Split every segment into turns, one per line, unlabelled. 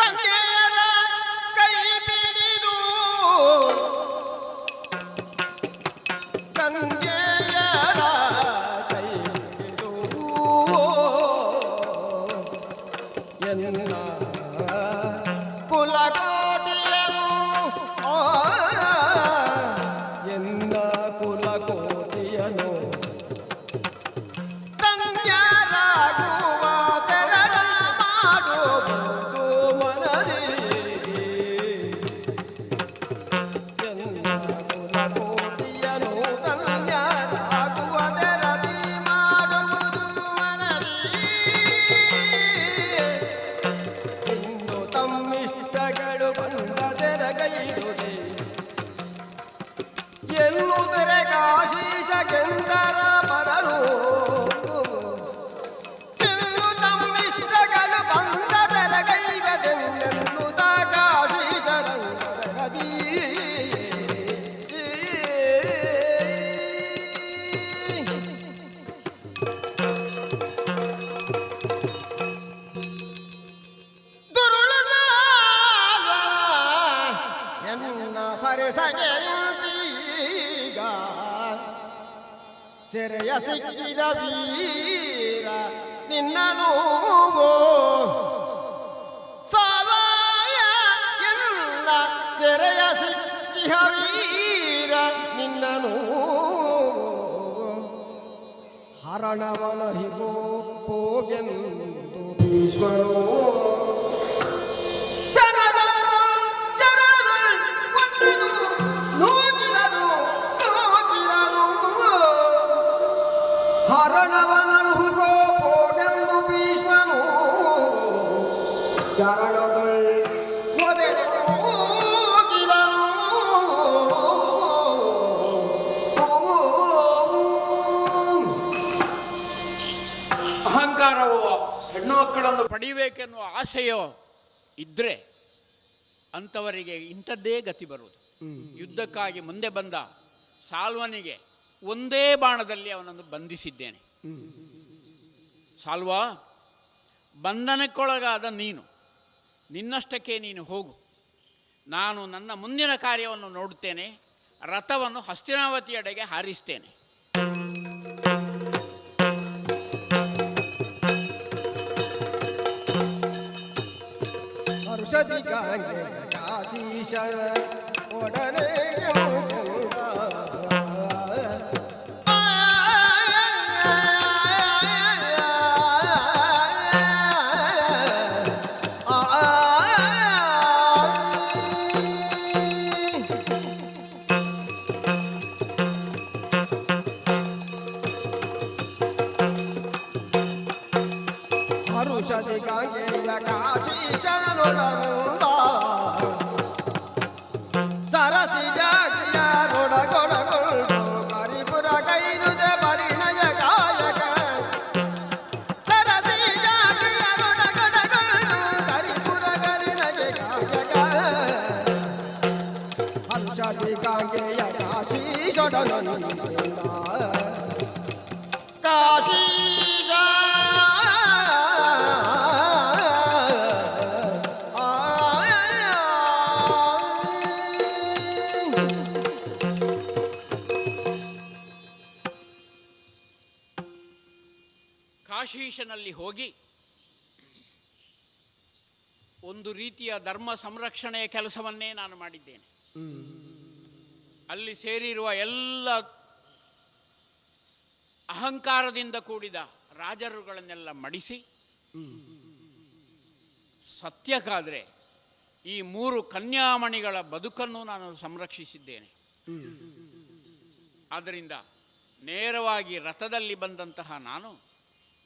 ಕನ್ಯೆಯರ ಕೈ ಬಿಡಿದು. ಕನ್ಯೆಯರ ಕೈ ಬಿಡಿದು. ಎನ್ನ ಕುಲಕೋಟಿಯನು ಸರಿಸಗೆ ನಿಂತೀಗ ಸೆರೆಯ ಸಿಕ್ಕಿದ ವೀರ ನಿನ್ನ ನೋವು. ಸವಾಯ ಎಲ್ಲ ಸೆರೆಯ ಸಿಕ್ಕಿಯ ವೀರ ನಿನ್ನ ನೋವು. ಹರಣವನ ಹಿಗೋ ಹೋಗೆಂದು ಭೀಷ್ಮನು. ಹರಣವನಳುಗೋ ಹೋಗೆಂದು ಭೀಷ್ಮನು. ಚರಣದಳ್
ಅಹಂಕಾರವೋ ಹೆಣ್ಣು ಮಕ್ಕಳನ್ನು ಪಡೆಯಬೇಕೆನ್ನುವ ಆಸೆಯೋ ಇದ್ರೆ ಅಂಥವರಿಗೆ ಇಂಥದ್ದೇ ಗತಿ ಬರುವುದು. ಯುದ್ಧಕ್ಕಾಗಿ ಮುಂದೆ ಬಂದ ಸಾಲ್ವನಿಗೆ ಒಂದೇ ಬಾಣದಲ್ಲಿ ಅವನನ್ನು ಬಂಧಿಸಿದ್ದೇನೆ. ಸಾಲ್ವಾ, ಬಂಧನಕ್ಕೊಳಗಾದ ನೀನು, ನಿನ್ನಷ್ಟಕ್ಕೆ ನೀನು ಹೋಗು. ನಾನು ನನ್ನ ಮುಂದಿನ ಕಾರ್ಯವನ್ನು ನೋಡುತ್ತೇನೆ, ರಥವನ್ನು ಹಸ್ತಿನಾವತಿಯೆಡೆಗೆ ಹಾರಿಸ್ತೇನೆ.
ಗಾಂಗೆ మరుషటి గంగేయ కాశీ శరణుడముంద సరసి జాటియ రుడగొడగుడు పరిపుర గైరుద పరిణయ కాయక సరసి జాటియ రుడగొడగుడు పరిపుర గరిణయ కాయక మరుషటి గంగేయ కాశీ శరణుడు
ಕಾಶೀಶನಲ್ಲಿ ಹೋಗಿ ಒಂದು ರೀತಿಯ ಧರ್ಮ ಸಂರಕ್ಷಣೆಯ ಕೆಲಸವನ್ನೇ ನಾನು ಮಾಡಿದ್ದೇನೆ. ಅಲ್ಲಿ ಸೇರಿರುವ ಎಲ್ಲ ಅಹಂಕಾರದಿಂದ ಕೂಡಿದ ರಾಜರುಗಳನ್ನೆಲ್ಲ ಮಡಿಸಿ. ಸತ್ಯಕ್ಕಾದರೆ ಈ ಮೂರು ಕನ್ಯಾಮಣಿಗಳ ಬದುಕನ್ನು ನಾನು ಸಂರಕ್ಷಿಸಿದ್ದೇನೆ. ಆದ್ದರಿಂದ ನೇರವಾಗಿ ರಥದಲ್ಲಿ ಬಂದಂತಹ ನಾನು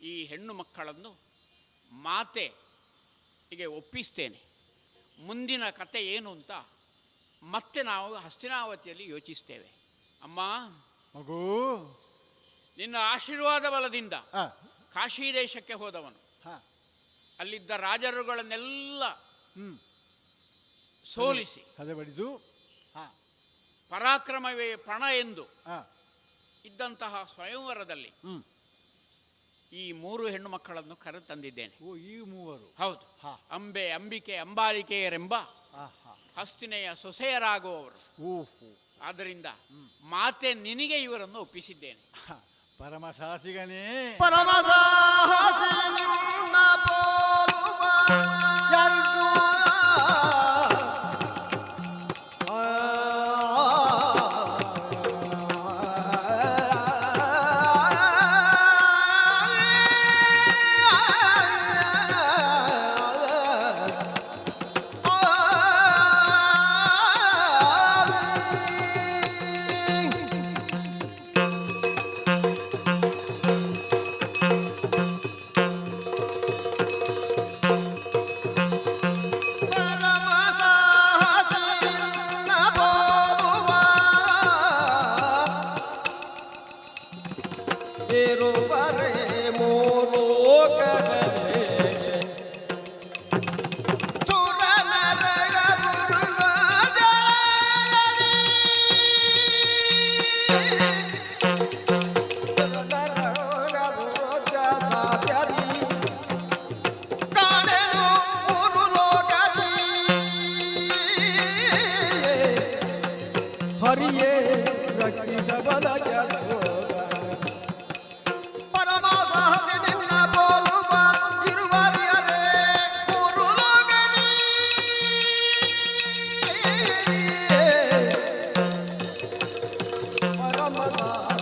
ಈ ಹೆಣ್ಣು ಮಕ್ಕಳನ್ನು ಮಾತೆ ಹೀಗೆ ಒಪ್ಪಿಸ್ತೇನೆ. ಮುಂದಿನ ಕತೆ ಏನು ಅಂತ ಮತ್ತೆ ನಾವು ಹಸ್ತಿನಾವತಿಯಲ್ಲಿ ಯೋಚಿಸ್ತೇವೆ. ಅಮ್ಮ
ಮಗು.
ನಿನ್ನ ಆಶೀರ್ವಾದ ಬಲದಿಂದ ಕಾಶಿ ದೇಶಕ್ಕೆ ಹೋದವನು.
ಹ,
ಅಲ್ಲಿದ್ದ ರಾಜರುಗಳನ್ನೆಲ್ಲ ಸೋಲಿಸಿ.
ಸದೆಬಡಿದು
ಪರಾಕ್ರಮವೇ ಪಣ ಎಂದು ಇದ್ದಂತಹ ಸ್ವಯಂವರದಲ್ಲಿ ಈ ಮೂರು ಹೆಣ್ಣು ಮಕ್ಕಳನ್ನು ಕರೆ ತಂದಿದ್ದೇನೆ.
ಓ ಈ ಮೂವರು.
ಹೌದು.
ಹಾ.
ಅಂಬೆ ಅಂಬಿಕೆ ಅಂಬಾಲಿಕೆಯರೆಂಬ
ಹಾ ಹಾ
ಹಸ್ತಿನೆಯ ಸೊಸೆಯರಾಗುವವರು.
ಓಹೋ.
ಆದ್ದರಿಂದ ಮಾತೆ ನಿನಗೆ ಇವರನ್ನು ಒಪ್ಪಿಸಿದ್ದೇನೆ.
ಹ, ಪರಮ ಸಾಸಿಗನೇ
ಪರಮ ಸಾಹಸಿ ಪರಮ ಸಾಹಸಿ